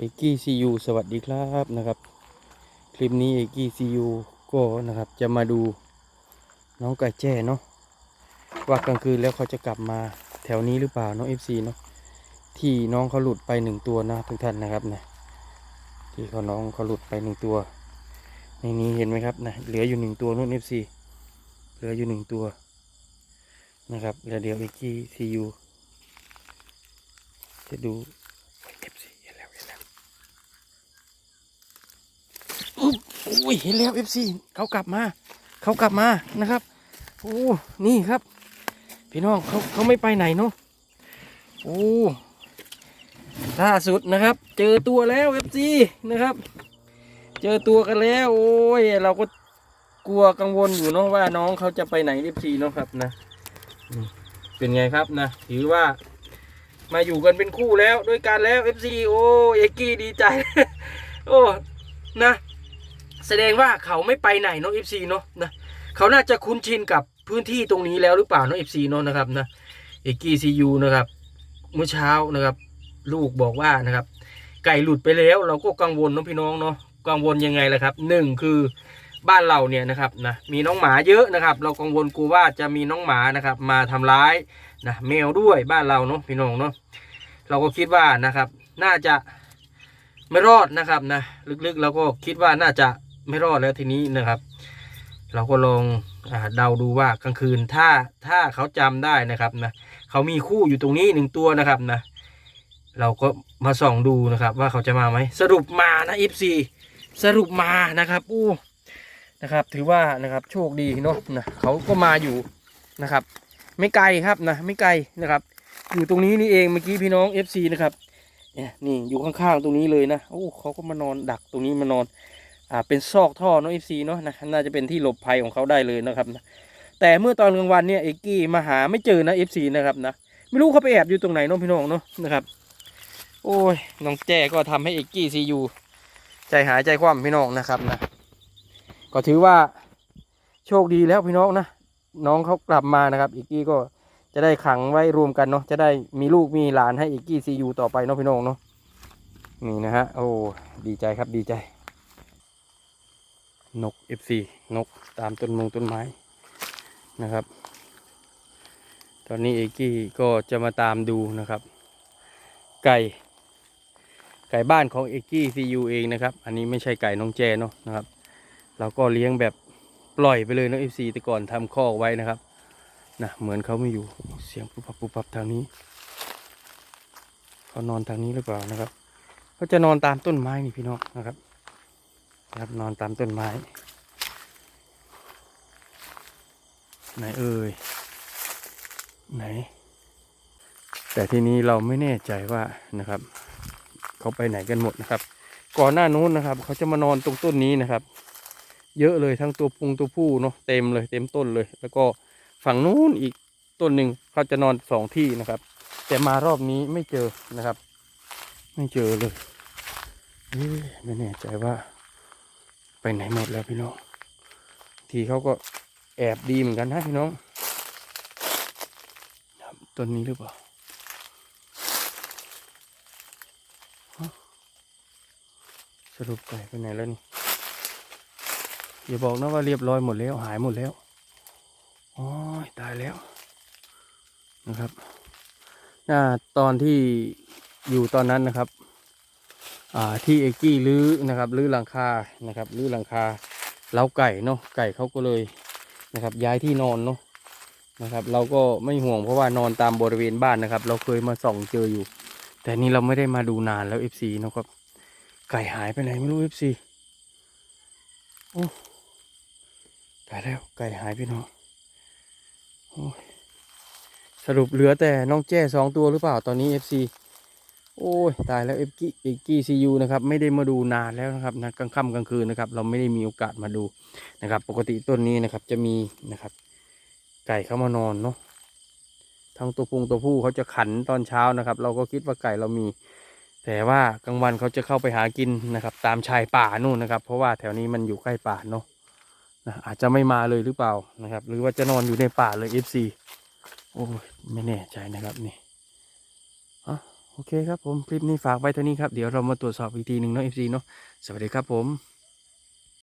เอกกี้ซียูสวัสดีครับนะครับ คลิปนี้เอกกี้ซียูก็นะครับจะมาดูน้องไก่แจ้เนาะว่ากลางคืนแล้วเขาจะกลับมาแถวนี้หรือเปล่าน้องเอฟซีเนาะที่น้องเขาหลุดไปหนึ่งตัวนะทุกท่านนะครับนะที่เขาน้องเขาหลุดไปหนึ่งตัว ในนี้เห็นไหมครับนะเหลืออยู่หนึ่งตัวนู่นเอฟซีเหลืออยู่หนึ่งตัวนะครับแล้วเดี๋ยวเอกกี้ซียูจะดูเอฟซีเห็นแล้วเห็นแล้ว อุ้ยเห็นแล้วเอฟซีเขากลับมา เขากลับมานะครับโอ้นี่ครับ พี่น้องเขาเขาไม่ไปไหนเนาะโอ้ล่าสุดนะครับ เจอตัวแล้วเอฟซีนะครับ เจอตัวกันแล้ว โอ้ย เราก็กลัวกังวลอยู่เนาะว่าน้องเขาจะไปไหนเอฟซีเนาะครับนะเป็นไงครับนะถือว่ามาอยู่กันเป็นคู่แล้วด้วยกันแล้วเอฟซีโอ้เอกกี้ดีใจ โอ้ นะ แสดงว่าเขาไม่ไปไหนเนาะ FC เนาะนะเขาน่าจะคุ้นชินกับพื้นที่ตรงนี้แล้วหรือเปล่าเนาะ FC เนาะนะครับนะเอกกี้ซียูนะครับเมื่อเช้านะครับ ลูกบอกว่านะครับ ไก่หลุดไปแล้ว เราก็กังวลเนาะพี่น้องเนาะกังวลยังไงล่ะครับหนึ่งคือบ้านเราเนี่ยนะครับนะมีน้องหมาเยอะนะครับ เรากังวลกลัวว่าจะมีน้องหมานะครับ มาทำร้ายนะแมวด้วยบ้านเราเนาะพี่น้องเนาะเราก็คิดว่านะครับ น่าจะไม่รอดนะครับนะลึกๆเราก็คิดว่าน่าจะ ไม่รอดแล้วทีนี้นะครับ เราก็ลองอเดาดูว่ากลางคืนถ้าถ้าเขาจำได้นะครับนะเขามีคู่อยู่ตรงนี้หนึ่งตัวนะครับนะเราก็มาส่องดูนะครับ ว่าเขาจะมาไหมสรุปมานะ FC สรุปมานะครับอู้นะครับ ถือว่านะครับโชคดีเนาะนะเขาก็มาอยู่นะครับ ไม่ไกลครับนะไม่ไกลนะครับ อยู่ตรงนี้นี่เองเมื่อกี้พี่น้อง FC นะครับเนี่ยนี่อยู่ข้างๆตรงนี้เลยนะโอ้เขาก็มานอนดักตรงนี้มานอน อ่าเป็นซอกท่อเนาะ FC เนาะนะน่าจะเป็นที่หลบภัยของเขาได้เลยนะครับนะแต่เมื่อตอนกลางวันเนี่ยเอกกี้มาหาไม่เจอนะ FC นะครับนะไม่รู้เขาไปแอบอยู่ตรงไหนน้องพี่น้องเนาะนะครับ โอ้ยน้องแจ้ก็ทำให้เอกกี้ซียูใจหายใจคว่ำพี่น้องนะครับนะก็ถือว่าโชคดีแล้วพี่น้องนะน้องเขากลับมานะครับเอกกี้ก็จะได้ขังไว้รวมกันเนาะจะได้มีลูกมีหลานให้เอกกี้ซียูต่อไปเนาะพี่น้องเนาะนี่นะฮะโอ้ดีใจครับดีใจ นก FC นกตามต้นมงต้นไม้นะครับ ตอนนี้เอกกี้ก็จะมาตามดูนะครับ ไก่ ไก่บ้านของเอกกี้ซียูเองนะครับ อันนี้ไม่ใช่ไก่น้องแจเนาะนะครับ เราก็เลี้ยงแบบปล่อยไปเลยเนาะ FC แต่ก่อนทำคอกไว้นะครับนะเหมือนเขาไม่อยู่เสียงปุ๊บปับปุ๊บปับทางนี้เขานอนทางนี้หรือเปล่านะครับเขาจะนอนตามต้นไม้นี่พี่น้องนะครับ ครับนอนตามต้นไม้ไหนเอ่ยไหน แต่ที่นี้เราไม่แน่ใจว่านะครับเขาไปไหนกันหมดนะครับ ก่อนหน้านู้นนะครับ เขาจะมานอนตรงต้นนี้นะครับ เยอะเลยทั้งตัวพุงตัวผู้เนาะเต็มเลยเต็มต้นเลย แล้วก็ฝั่งนู้นอีกต้นหนึ่งเขาจะนอนสองที่นะครับ แต่มารอบนี้ไม่เจอนะครับ ไม่เจอเลยไม่แน่ใจว่า ไปไหนหมดแล้วพี่น้อง ทีเขาก็แอบดีเหมือนกันนะพี่น้องต้นนี้หรือเปล่าสรุปไก่ไปไหนแล้วนี่อย่าบอกนะว่าเรียบร้อยหมดแล้วหายหมดแล้วโอ้ยตายแล้วนะครับน่าตอนที่อยู่ตอนนั้นนะครับ ที่เอกกี้ลื้อนะครับลื้อหลังคานะครับลื้อหลังคาเล้าไก่เนาะไก่เขาก็เลยนะครับ ย้ายที่นอนเนาะนะครับ เราก็ไม่ห่วงเพราะว่านอนตามบริเวณบ้านนะครับ เราเคยมาส่องเจออยู่ แต่นี่เราไม่ได้มาดูนานแล้ว FC นะครับ ไก่หายไปไหนไม่รู้ FC โอ้ตายแล้วไก่หายไปเนาะโอ้สรุปเหลือแต่น้องแจ้สองตัวหรือเปล่าตอนนี้ FC โอ้ยตายแล้วเอฟกี้เอฟกี้ซียูนะครับไม่ได้มาดูนานแล้วนะครับนะกลางค่ำกลางคืนนะครับเราไม่ได้มีโอกาสมาดูนะครับ ปกติต้นนี้นะครับจะมีนะครับ ไก่เข้ามานอนเนาะทั้งตัวพุงตัวผู้เขาจะขันตอนเช้านะครับ เราก็คิดว่าไก่เรามี แต่ว่ากลางวันเขาจะเข้าไปหากินนะครับ ตามชายป่านู่นนะครับ เพราะว่าแถวนี้มันอยู่ใกล้ป่าเนาะนะอาจจะไม่มาเลยหรือเปล่านะครับ หรือว่าจะนอนอยู่ในป่าเลยเอฟซีโอ้ยไม่แน่ใจนะครับนี่โอ้ โอเคครับผม คลิปนี้ฝากไว้เท่านี้ครับ เดี๋ยวเรามาตรวจสอบอีกทีหนึ่งเนาะ FC เนาะสวัสดีครับผม